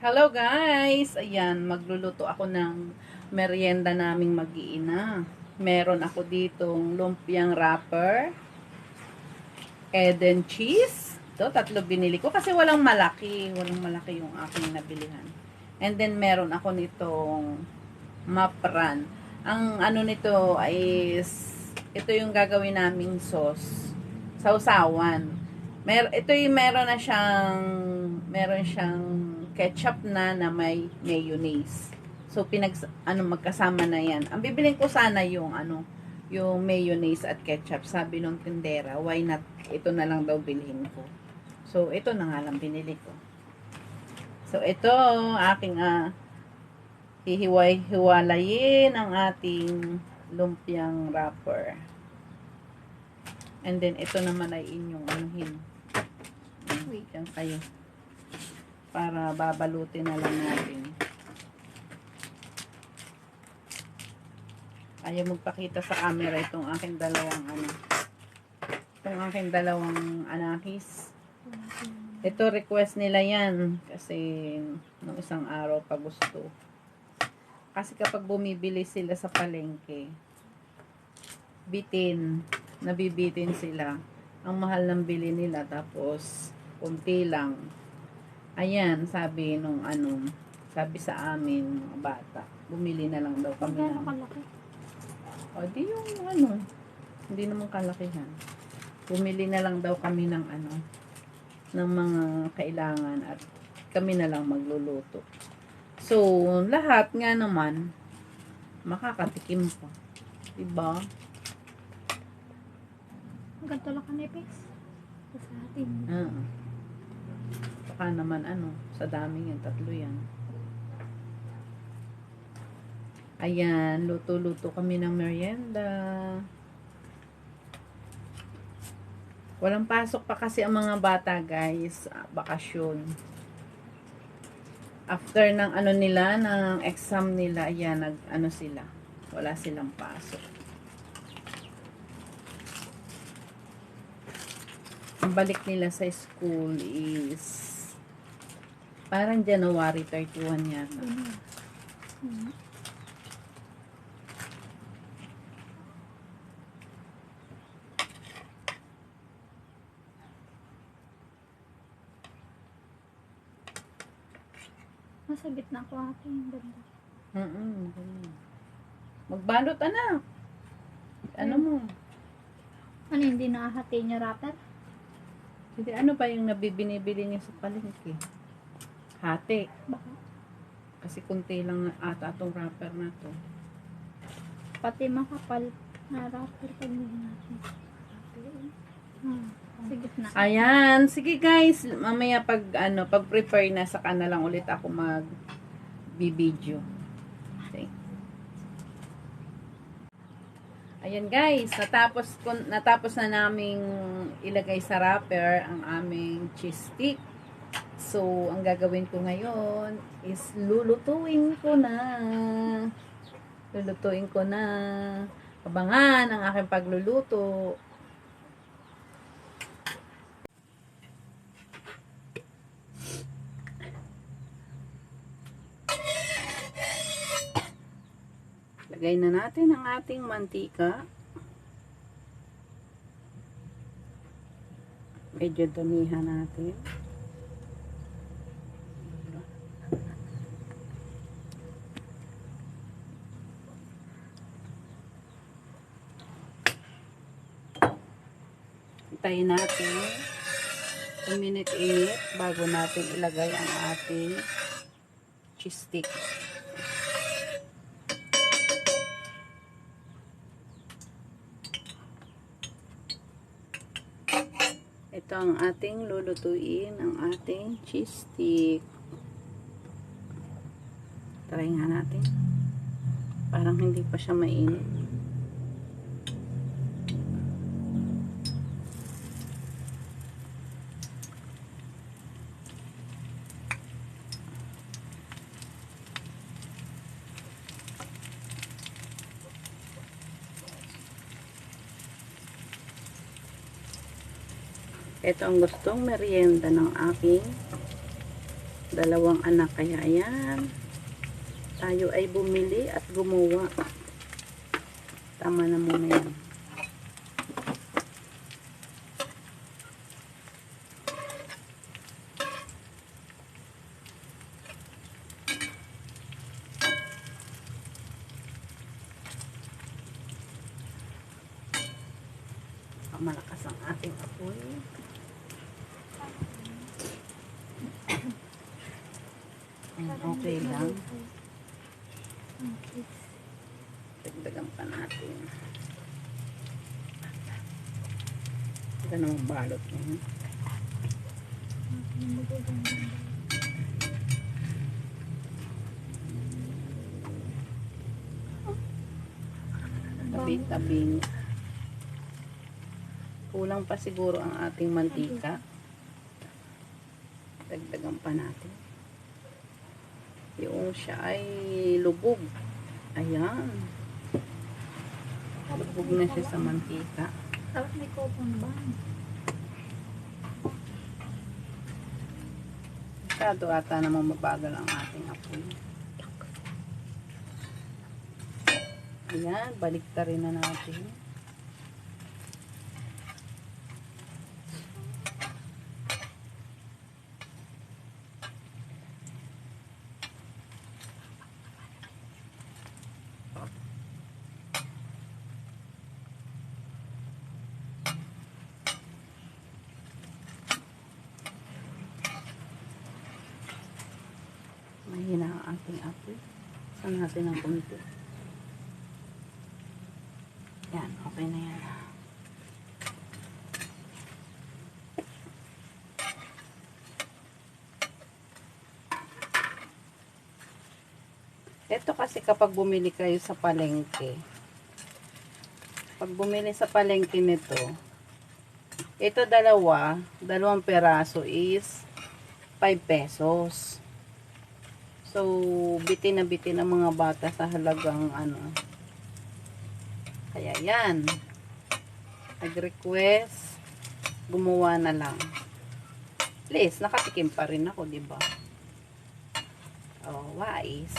Hello guys! Ayan, magluluto ako ng merienda naming mag-iina. Meron ako ditong lumpiang wrapper, Eden cheese. Ito, tatlo binili ko kasi walang malaki. Walang malaki yung aking nabilihan. And then meron ako nitong mapran. Ang ano nito is, ito yung gagawin naming sauce. Sausawan. Mer ito yung meron na siyang, meron siyang ketchup na na may mayonnaise. So pinag ano magkasama na 'yan. Ang bibiling ko sana yung ano, yung mayonnaise at ketchup. Sabi nung tindera, why not ito na lang daw bilhin ko. So ito na nga lang binili ko. So ito aking uh, hihiway-hiwalayin ang ating lumpiang wrapper. And then ito naman ay inyong anuhin. Wait, yan kayo para babalutin na lang natin. Ayaw magpakita sa camera itong aking dalawang ano. Itong aking dalawang anakis. Ito request nila yan kasi nung isang araw pa gusto. Kasi kapag bumibili sila sa palengke, bitin, nabibitin sila. Ang mahal ng bili nila tapos kunti lang Ayan, sabi nung ano, sabi sa amin, mga bata, bumili na lang daw kami ng... kalaki? O, di yung ano, hindi naman kalakihan. Bumili na lang daw kami ng ano, ng mga kailangan at kami na lang magluluto. So, lahat nga naman, makakatikim pa. Diba? Ang ganito lang kanipis. Sa atin. Ah. Baka naman ano, sa dami yan, tatlo yan. Ayan, luto-luto kami ng merienda. Walang pasok pa kasi ang mga bata, guys. Ah, Bakasyon. After ng ano nila, ng exam nila, ayan, nag, ano sila. Wala silang pasok. Ang balik nila sa school is Parang January 31 yata. Mm. Nasa gitna ko ate yung ganda. Mm -mm. Magbalot, anak. Ano mo? Ano hindi nakahati niya wrapper? Hindi, ano ba yung nabibinibili niya sa palengke? Hati. Kasi kunti lang ata itong wrapper na to. Pati makapal na wrapper pag natin. Hmm. Sa gitna. Ayan. Sige guys. Mamaya pag, ano, pag prepare na sa na lang ulit ako mag bibideo. Okay. Ayan guys, natapos natapos na naming ilagay sa wrapper ang aming cheese stick. So, ang gagawin ko ngayon is lulutuin ko na. Lulutuin ko na. Abangan ang aking pagluluto. Lagay na natin ang ating mantika. Medyo damihan natin. Hintayin natin 1 minute init bago natin ilagay ang ating cheese stick. Ito ang ating lulutuin, ang ating cheese stick. Try nga natin. Parang hindi pa siya mainit. Ito ang gustong merienda ng aking Dalawang anak kaya yan. Tayo ay bumili at gumawa. Tama na muna yan. malakas ang ating apoy. Okay lang. Dagdagan pa natin. Ito naman balot niya. Tabi-tabing. Kulang pa siguro ang ating mantika. Dagdagan pa natin. Yung siya ay lubog. Ayan. Lubog na siya sa mantika. Tapos may coupon ba? Masyado ata namang mabagal ang ating apoy. Ayan, baliktarin na natin. Mahina ang ating apoy. Saan natin ang konti? Yan, okay na yan. Ito kasi kapag bumili kayo sa palengke, pag bumili sa palengke nito, ito dalawa, dalawang peraso is 5 pesos. So, bitin na bitin ang mga bata sa halagang ano. Kaya yan. Nag-request. Gumawa na lang. Please, nakatikim pa rin ako, di ba? Oh, wise.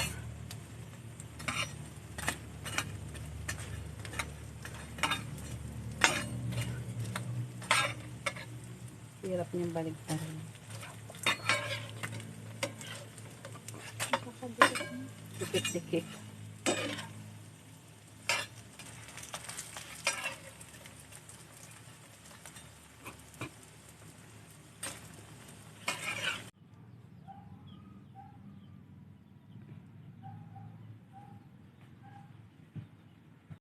Hirap niyang baligtarin. Nakakadikit na. Dikit-dikit.